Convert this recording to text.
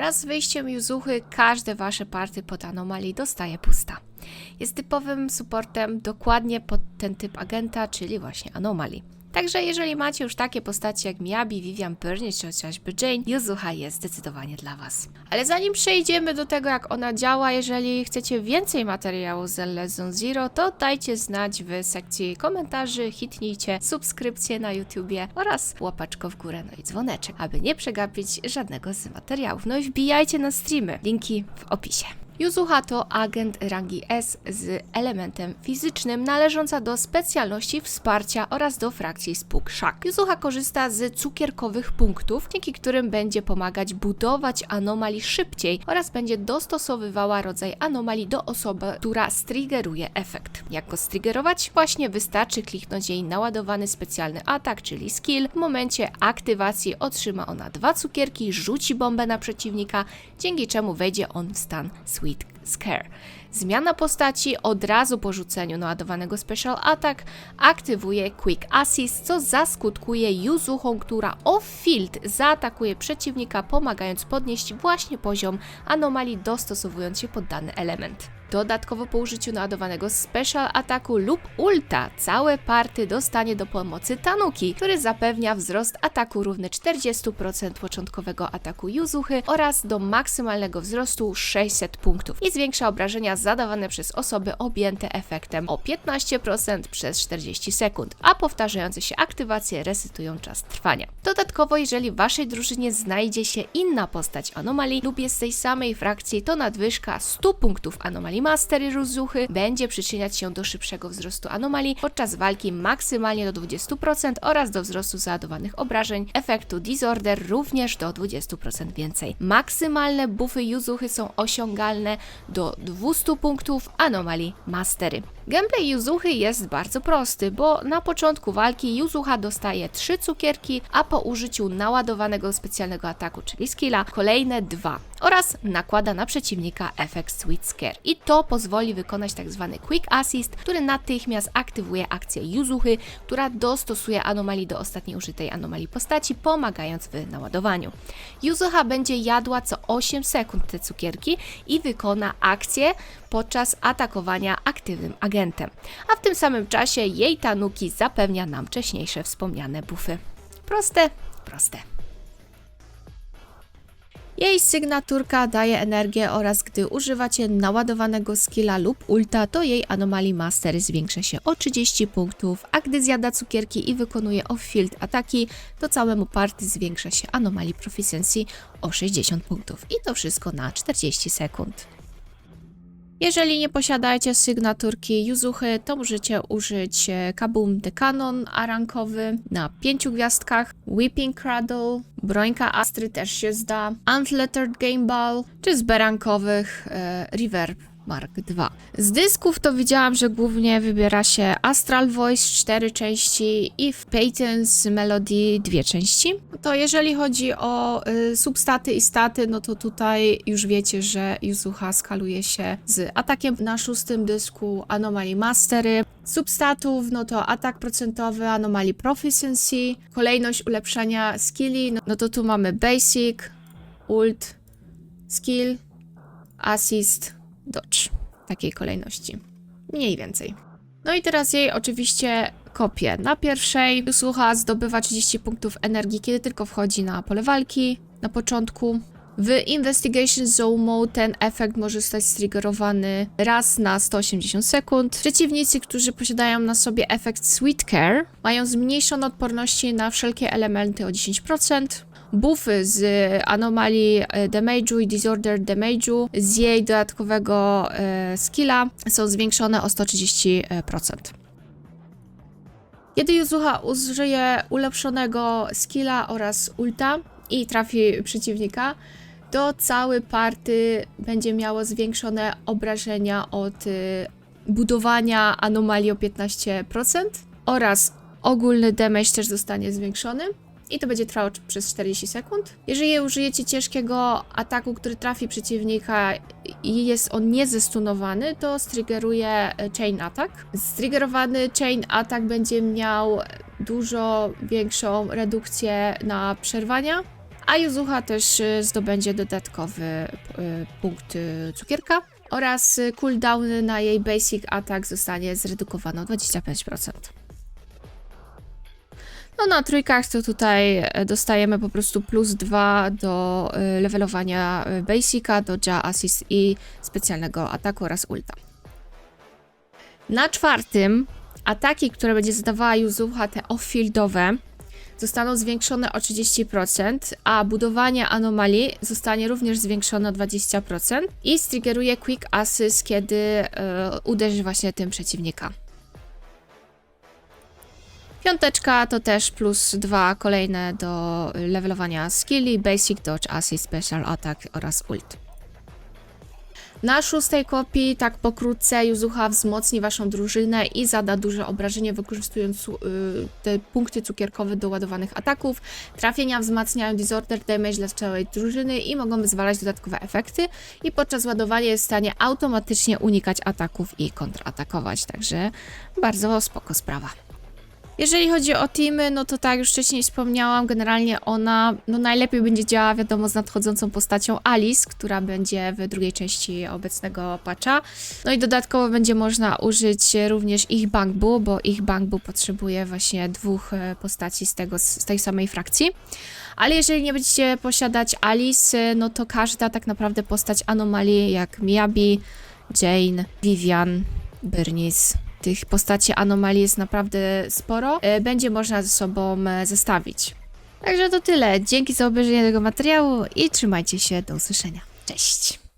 Wraz z wyjściem Yuzuchy każde wasze party pod anomalii dostaje pusta. Jest typowym supportem dokładnie pod ten typ agenta, czyli właśnie anomalii. Także jeżeli macie już takie postacie jak Miyabi, Vivian Burnie czy chociażby Jane, Yuzuha jest zdecydowanie dla Was. Ale zanim przejdziemy do tego jak ona działa, jeżeli chcecie więcej materiału z Lesson Zero, to dajcie znać w sekcji komentarzy, hitnijcie subskrypcję na YouTubie oraz łapaczko w górę, no i dzwoneczek, aby nie przegapić żadnego z materiałów. No i wbijajcie na streamy, linki w opisie. Yuzuha to agent rangi S z elementem fizycznym należąca do specjalności wsparcia oraz do frakcji spółk Shak. Yuzuha korzysta z cukierkowych punktów, dzięki którym będzie pomagać budować anomalii szybciej oraz będzie dostosowywała rodzaj anomalii do osoby, która striggeruje efekt. Jak go striggerować? Właśnie wystarczy kliknąć jej naładowany specjalny atak, czyli skill. W momencie aktywacji otrzyma ona dwa cukierki, rzuci bombę na przeciwnika, dzięki czemu wejdzie on w stan Sweet uit Scare. Zmiana postaci od razu po rzuceniu naładowanego Special Attack aktywuje Quick Assist, co zaskutkuje Yuzuchą, która off-field zaatakuje przeciwnika, pomagając podnieść właśnie poziom anomalii, dostosowując się pod dany element. Dodatkowo po użyciu naładowanego special ataku lub ulta całe party dostanie do pomocy Tanuki, który zapewnia wzrost ataku równy 40% początkowego ataku Yuzuchy oraz do maksymalnego wzrostu 600 punktów i zwiększa obrażenia zadawane przez osoby objęte efektem o 15% przez 40 sekund, a powtarzające się aktywacje resetują czas trwania. Dodatkowo, jeżeli w waszej drużynie znajdzie się inna postać anomalii lub jest z tej samej frakcji, to nadwyżka 100 punktów anomalii Mastery Ruzuchy będzie przyczyniać się do szybszego wzrostu anomalii podczas walki maksymalnie do 20% oraz do wzrostu załadowanych obrażeń efektu Disorder również do 20% więcej. Maksymalne buffy Yuzuchy są osiągalne do 200 punktów anomalii Mastery. Gameplay Yuzuchy jest bardzo prosty, bo na początku walki Yuzuha dostaje 3 cukierki, a po użyciu naładowanego specjalnego ataku, czyli skilla, kolejne dwa oraz nakłada na przeciwnika efekt Sweet Scare. I to pozwoli wykonać tak zwany Quick Assist, który natychmiast aktywuje akcję Yuzuchy, która dostosuje anomalii do ostatniej użytej anomalii postaci, pomagając w naładowaniu. Yuzuha będzie jadła co 8 sekund te cukierki i wykona akcję podczas atakowania aktywnym agentem. A w tym samym czasie jej tanuki zapewnia nam wcześniejsze wspomniane buffy. Proste, proste. Jej sygnaturka daje energię oraz gdy używacie naładowanego skilla lub ulta, to jej anomalii mastery zwiększa się o 30 punktów, a gdy zjada cukierki i wykonuje off-field ataki, to całemu party zwiększa się anomalii proficiency o 60 punktów. I to wszystko na 40 sekund. Jeżeli nie posiadajcie sygnaturki Yuzuchy, to możecie użyć e, Kabum the Cannon arankowy na pięciu gwiazdkach, Whipping Cradle, brońka Astry też się zda, Unflettered Game Ball, czy z berankowych e, Reverb Mark II. Z dysków to widziałam, że głównie wybiera się Astral Voice 4 części i w Peyton's Melody dwie części. To jeżeli chodzi o y, substaty i staty, no to tutaj już wiecie, że Yuzuha skaluje się z atakiem na szóstym dysku Anomaly Mastery. Substatów, no to atak procentowy, Anomaly Proficiency, kolejność ulepszania skilli, no, no to tu mamy Basic, Ult, Skill, Assist, Dodge. Takiej kolejności. Mniej więcej. No i teraz jej oczywiście kopię. Na pierwszej słucha zdobywa 30 punktów energii, kiedy tylko wchodzi na pole walki na początku. W Investigation Zone Mode ten efekt może zostać striggerowany raz na 180 sekund. Przeciwnicy, którzy posiadają na sobie efekt Sweet Care, mają zmniejszone odporności na wszelkie elementy o 10%. Buffy z anomalii e, damage'u i disorder damage'u. Z jej dodatkowego e, skilla są zwiększone o 130%. Kiedy Yuzuha użyje ulepszonego skilla oraz ulta i trafi przeciwnika, to cały party będzie miało zwiększone obrażenia od y, budowania anomalii o 15% oraz ogólny damage też zostanie zwiększony i to będzie trwało przez 40 sekund. Jeżeli użyjecie ciężkiego ataku, który trafi przeciwnika i jest on niezestunowany, to striggeruje e, chain attack. Striggerowany chain attack będzie miał dużo większą redukcję na przerwania, a Yuzuha też y, zdobędzie dodatkowy y, punkt cukierka oraz y, cooldown na jej basic attack zostanie zredukowany o 25%. No na trójkach to tutaj e, dostajemy po prostu plus 2 do y, levelowania y, basica, dodge'a, assist i specjalnego ataku oraz ulta. Na czwartym ataki, które będzie zadawała Yuzuha, te off-fieldowe, zostaną zwiększone o 30%, a budowanie anomalii zostanie również zwiększone o 20% i striggeruje Quick Assist, kiedy e, uderzy właśnie tym przeciwnika. Piąteczka to też plus dwa kolejne do levelowania skilli, Basic Dodge, Assist, Special Attack oraz Ult. Na szóstej kopii, tak pokrótce, Yuzuha wzmocni waszą drużynę i zada duże obrażenie, wykorzystując y, te punkty cukierkowe do ładowanych ataków. Trafienia wzmacniają disorder damage dla całej drużyny i mogą wyzwalać dodatkowe efekty. I podczas ładowania jest w stanie automatycznie unikać ataków i kontratakować, także bardzo spoko sprawa. Jeżeli chodzi o teamy, no to tak już wcześniej wspomniałam, generalnie ona no najlepiej będzie działała, wiadomo, z nadchodzącą postacią Alice, która będzie w drugiej części obecnego patcha. No i dodatkowo będzie można użyć również ich Bangbu, bo ich Bangbu potrzebuje właśnie dwóch e, postaci z, tego, z tej samej frakcji. Ale jeżeli nie będziecie posiadać Alice, e, no to każda tak naprawdę postać anomalii jak Miyabi, Jane, Vivian, Bernice, tych postaci anomalii jest naprawdę sporo. E, Będzie można ze sobą e, zestawić. Także to tyle. Dzięki za obejrzenie tego materiału i trzymajcie się. Do usłyszenia. Cześć!